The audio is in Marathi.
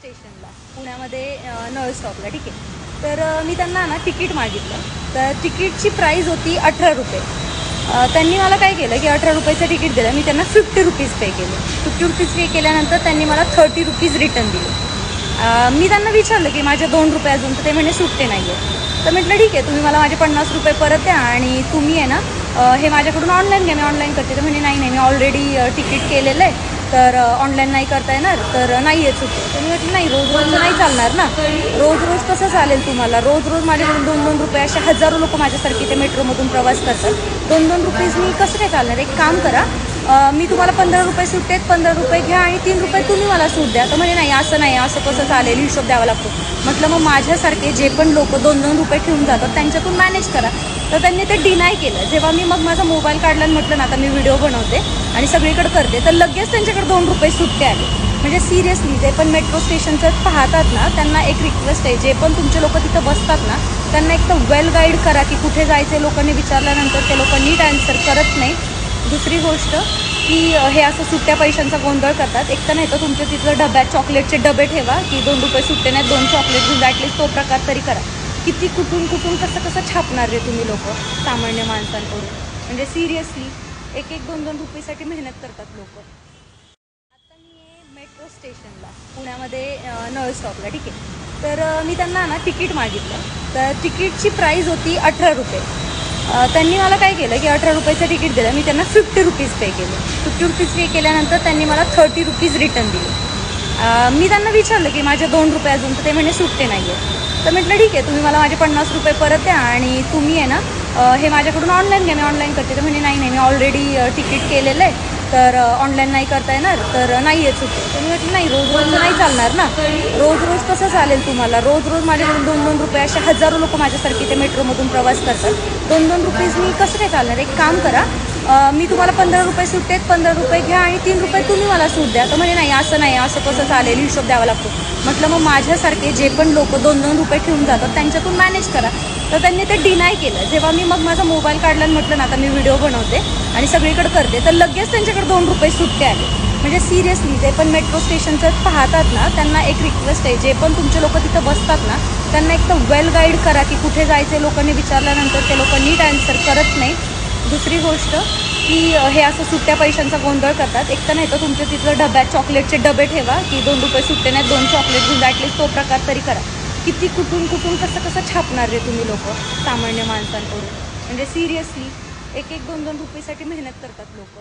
स्टेशनला पुण्यामध्ये नळ स्टॉपला ठीक आहे. तर मी त्यांना ना तिकीट मागितलं. तर तिकीटची प्राईज होती अठरा रुपये. त्यांनी मला काय केलं की अठरा रुपयाचं तिकीट दिलं. मी त्यांना फिफ्टी रुपीज पे केले. फिफ्टी रुपीज पे केल्यानंतर त्यांनी मला थर्टी रुपीज रिटर्न दिले. मी त्यांना विचारलं की माझ्या दोन रुपये अजून तर ते म्हणे सुट्टे नाही आहे तर म्हटलं ठीक आहे तुम्ही मला माझे पन्नास रुपये परत द्या आणि तुम्ही आहे ना हे माझ्याकडून ऑनलाईन घ्या. मी ऑनलाईन करते. तर म्हणे नाही नाही मी ऑलरेडी तिकीट केलेलं आहे. तर ऑनलाईन नाही करता येणार तर नाही येत सुट्टी. तर मी म्हटलं नाही रोज रोज नाही चालणार ना. रोज रोज कसं चालेल तुम्हाला? रोज रोज माझ्याकडून दोन दोन रुपये असे हजारो लोक माझ्यासारखी ते मेट्रोमधून प्रवास करतात. दोन दोन रुपीज मी कसं काय चालणार? एक काम करा मी तुम्हाला पंधरा रुपये सुट्टे आहेत पंधरा रुपये घ्या आणि तीन रुपये तुम्ही मला सूट द्या. तर म्हणे नाही असं नाही असं कसं चालेल? हिशोब द्यावा लागतो. म्हटलं मग माझ्यासारखे जे पण लोक दोन दोन रुपये ठेवून जातात त्यांच्यातून मॅनेज करा. तर त्यांनी ते डिनाय केलं. जेव्हा मी मग माझा मोबाईल काढला आणि म्हटलं ना आता मी व्हिडिओ बनवते. आणि सगळीकडे करते. तर लगेच त्यांच्याकडे दोन रुपये सुट्टे आले. म्हणजे सिरियसली जे पण मेट्रो स्टेशनचं पाहतात ना त्यांना एक रिक्वेस्ट आहे. जे पण तुमचे लोक तिथं बसतात ना त्यांना एक तर वेल गाईड करा की कुठे जायचे लोकांनी विचारल्यानंतर ते लोक नीट आन्सर करत नाही. दुसरी गोष्ट की हे असं सुट्ट्या पैशांचा गोंधळ करतात. एक तर नाही तर तुमच्या तिथलं डब्यात चॉकलेटचे डबे ठेवा की दोन रुपये सुट्टे नाहीत दोन चॉकलेट घेऊन ॲटलीस्ट तो प्रकार तरी करा. किती कुठून कुठून कसं कसं छापणार रे तुम्ही लोक सामान्य माणसांकडून. म्हणजे सिरियसली एक एक दोन दोन रुपयेसाठी मेहनत करतात लोक. आता मी आहे मेट्रो स्टेशनला पुण्यामध्ये नळ स्टॉपला ठीक आहे. तर मी त्यांना ना तिकीट मागितलं. तर तिकीटची प्राईज होती अठरा रुपये. त्यांनी मला काय केलं की अठरा रुपयाचं तिकीट दिलं. मी त्यांना फिफ्टी रुपीज पे केले. फिफ्टी रुपीज पे केल्यानंतर त्यांनी मला थर्टी रुपीज रिटर्न दिले. मी त्यांना विचारलं की माझे दोन रुपये अजून तर ते म्हणे सुट्टे नाही आहे तर म्हटलं ठीक आहे तुम्ही मला माझे पन्नास रुपये परत द्या आणि तुम्ही आहे ना हे माझ्याकडून ऑनलाईन घ्या मी ऑनलाईन करते. तर म्हणे नाही नाही मी ऑलरेडी तिकीट केलेलं आहे. तर ऑनलाईन नाही करता येणार. तर नाही आहे सुट्टे तर मी म्हटलं नाही रोज रोज नाही चालणार ना. रोज रोज कसं चालेल तुम्हाला? रोज रोज माझ्याकडून दोन दोन रुपये असे हजारो लोक माझ्यासारखी ते मेट्रोमधून प्रवास करतात. दोन दोन रुपीज मी कसं काय चालणार? एक काम करा. मी तुम्हाला पंधरा रुपये सुट्टे आहेत पंधरा रुपये घ्या आणि तीन रुपये तुम्ही मला सूट द्या. तर म्हणे नाही असं नाही असं कसं चालेल? हिशोब द्यावा लागतो. म्हटलं मग माझ्यासारखे जे पण लोक दोन दोन रुपये ठेवून जातात त्यांच्यातून मॅनेज करा. तर त्यांनी ते डिनाय केलं. जेव्हा मी मग माझा मोबाईल काढला आणि म्हटलं ना आता मी व्हिडिओ बनवते आणि सगळीकडे करते. तर लगेच त्यांच्याकडे दोन रुपये सुट्टे आले. म्हणजे सिरियसली जे पण मेट्रो स्टेशनचं पाहतात ना त्यांना एक रिक्वेस्ट आहे. जे पण तुमचे लोक तिथं बसतात ना त्यांना एक तर वेल गाईड करा की कुठे जायचे लोकांनी विचारल्यानंतर ते लोक नीट अन्सर करत नाही. दुसरी गोष्ट की हे असं सुट्ट्या पैशांचा गोंधळ करतात. एक तर नाही तर तुमच्या तिथलं डब्यात चॉकलेटचे डबे ठेवा की दोन रुपये सुट्टे नाहीत दोन चॉकलेट घेऊन ॲटलीस्ट तो प्रकार तरी करा. किती कुठून कुठून कसं कसं छापणार रे तुम्ही लोक सामान्य माणसांकडून? म्हणजे सिरियसली एक एक दोन दोन रुपयेसाठी मेहनत करतात लोक.